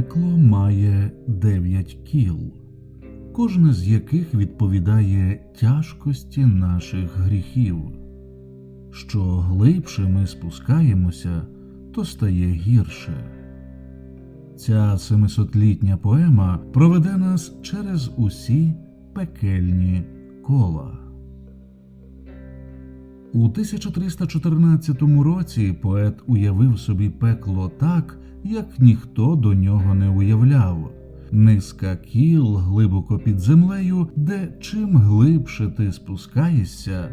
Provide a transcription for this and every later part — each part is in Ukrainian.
Пекло має дев'ять кіл, кожне з яких відповідає тяжкості наших гріхів. Що глибше ми спускаємося, то стає гірше. Ця семисотлітня поема проведе нас через усі пекельні кола. У 1314 році поет уявив собі пекло так, як ніхто до нього не уявляв. Низка кіл глибоко під землею, де чим глибше ти спускаєшся,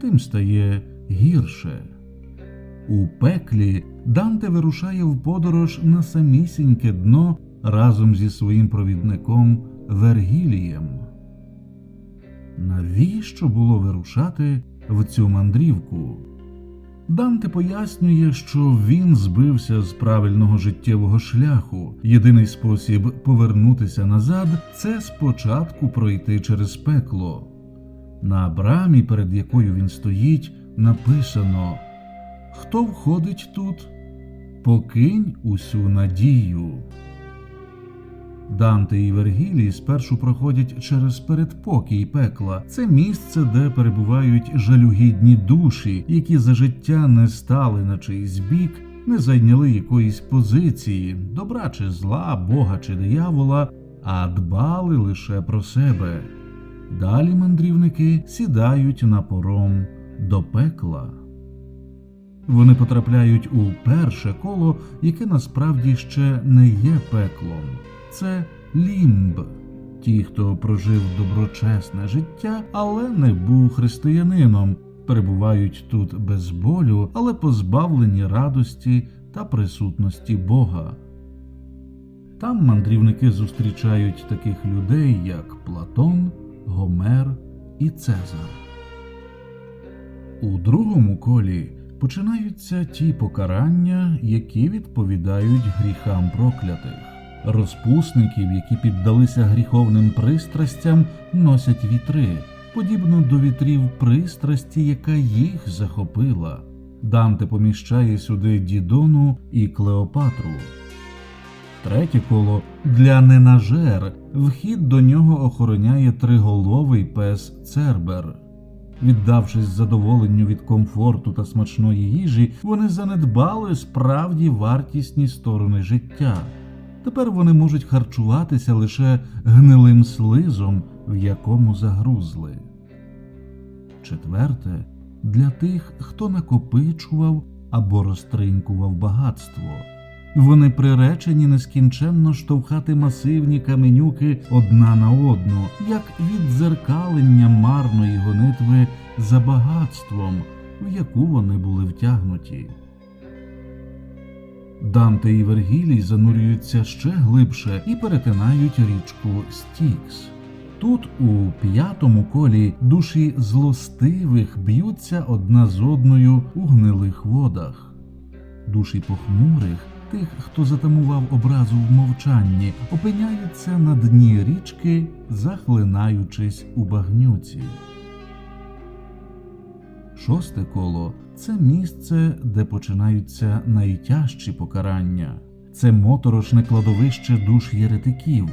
тим стає гірше. У пеклі Данте вирушає в подорож на самісіньке дно разом зі своїм провідником Вергілієм. Навіщо було вирушати в цю мандрівку? Данте пояснює, що він збився з правильного життєвого шляху. Єдиний спосіб повернутися назад це спочатку пройти через пекло. На брамі, перед якою він стоїть, написано Хто входить тут? Покинь усю надію. Данте і Вергілій спершу проходять через передпокій пекла. Це місце, де перебувають жалюгідні душі, які за життя не стали на чийсь бік, не зайняли якоїсь позиції, добра чи зла, бога чи диявола, а дбали лише про себе. Далі мандрівники сідають на пором до пекла. Вони потрапляють у перше коло, яке насправді ще не є пеклом. Це лімб. Ті, хто прожив доброчесне життя, але не був християнином, перебувають тут без болю, але позбавлені радості та присутності Бога. Там мандрівники зустрічають таких людей, як Платон, Гомер і Цезар. У другому колі починаються ті покарання, які відповідають гріхам проклятих. Розпусників, які піддалися гріховним пристрастям, носять вітри, подібно до вітрів пристрасті, яка їх захопила. Данте поміщає сюди Дідону і Клеопатру. Третє коло для ненажер. Вхід до нього охороняє триголовий пес Цербер. Віддавшись задоволенню від комфорту та смачної їжі, вони занедбали справді вартісні сторони життя. Тепер вони можуть харчуватися лише гнилим слизом, в якому загрузли. Четверте для тих, хто накопичував або розтринкував багатство. Вони приречені нескінченно штовхати масивні каменюки одна на одну, як віддзеркалення марної гонитви за багатством, в яку вони були втягнуті. Данте і Вергілій занурюються ще глибше і перетинають річку Стікс. Тут, у п'ятому колі, душі злостивих б'ються одна з одною у гнилих водах. Душі похмурих, тих, хто затамував образу в мовчанні, опиняються на дні річки, захлинаючись у багнюці. Шосте коло це місце, де починаються найтяжчі покарання. Це моторошне кладовище душ єретиків.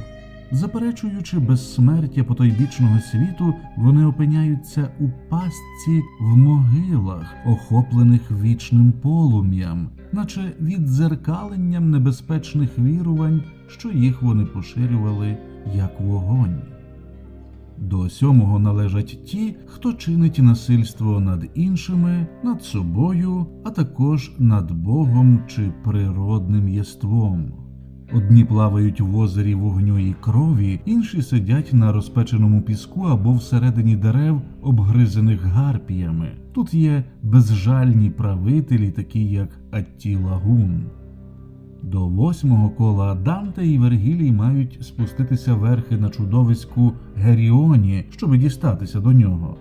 Заперечуючи безсмертя потойбічного світу, вони опиняються у пастці в могилах, охоплених вічним полум'ям, наче віддзеркаленням небезпечних вірувань, що їх вони поширювали як вогонь. До сьомого належать ті, хто чинить насильство над іншими, над собою, а також над Богом чи природним єством. Одні плавають в озері вогню і крові, інші сидять на розпеченому піску або всередині дерев, обгризаних гарпіями. Тут є безжальні правителі, такі як Аттіла Гун. До восьмого кола Данте і Вергілій мають спуститися верхи на чудовиську Геріоні, щоб дістатися до нього.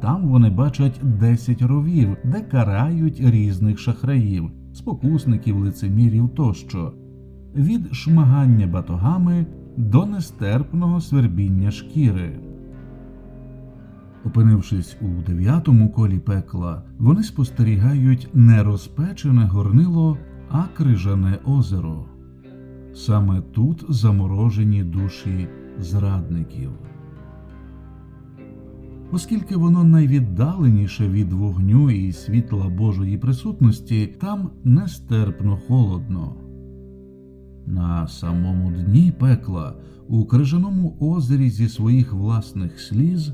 Там вони бачать десять ровів, де карають різних шахраїв, спокусників, лицемірів тощо, від шмагання батогами до нестерпного свербіння шкіри. Опинившись у дев'ятому колі пекла, вони спостерігають не розпечене горнило, а крижане озеро. Саме тут заморожені душі зрадників. Оскільки воно найвіддаленіше від вогню і світла Божої присутності, там нестерпно холодно. На самому дні пекла, у крижаному озері зі своїх власних сліз,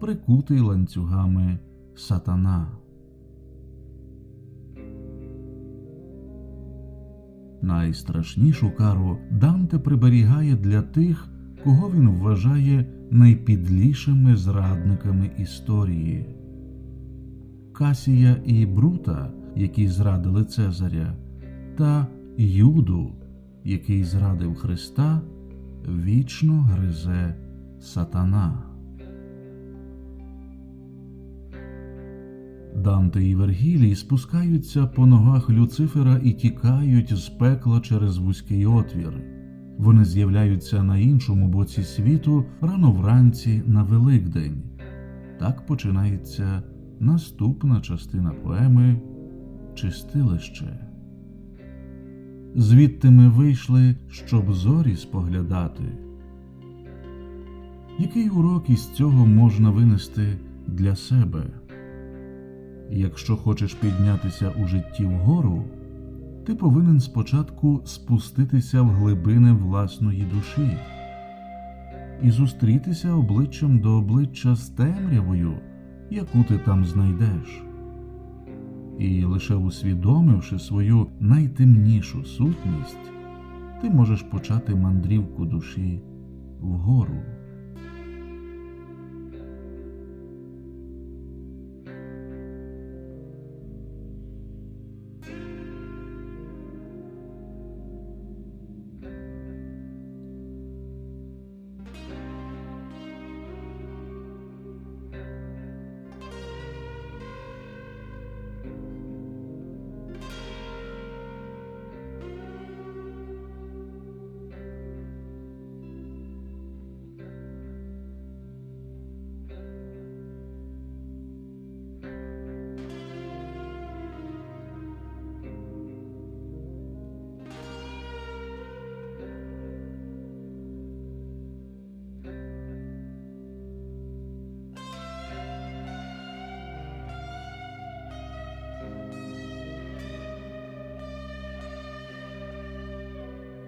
прикутий ланцюгами сатана. Найстрашнішу кару Данте приберігає для тих, кого він вважає найпідлішими зрадниками історії. Касія і Брута, які зрадили Цезаря, та Юду, який зрадив Христа, вічно гризе сатана. Данте і Вергілій спускаються по ногах Люцифера і тікають з пекла через вузький отвір. Вони з'являються на іншому боці світу рано вранці на Великдень. Так починається наступна частина поеми Чистилище. Звідти ми вийшли, щоб зорі споглядати. Який урок із цього можна винести для себе? Якщо хочеш піднятися у житті вгору, ти повинен спочатку спуститися в глибини власної душі і зустрітися обличчям до обличчя з темрявою, яку ти там знайдеш. І лише усвідомивши свою найтемнішу сутність, ти можеш почати мандрівку душі вгору.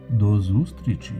До зустрічі!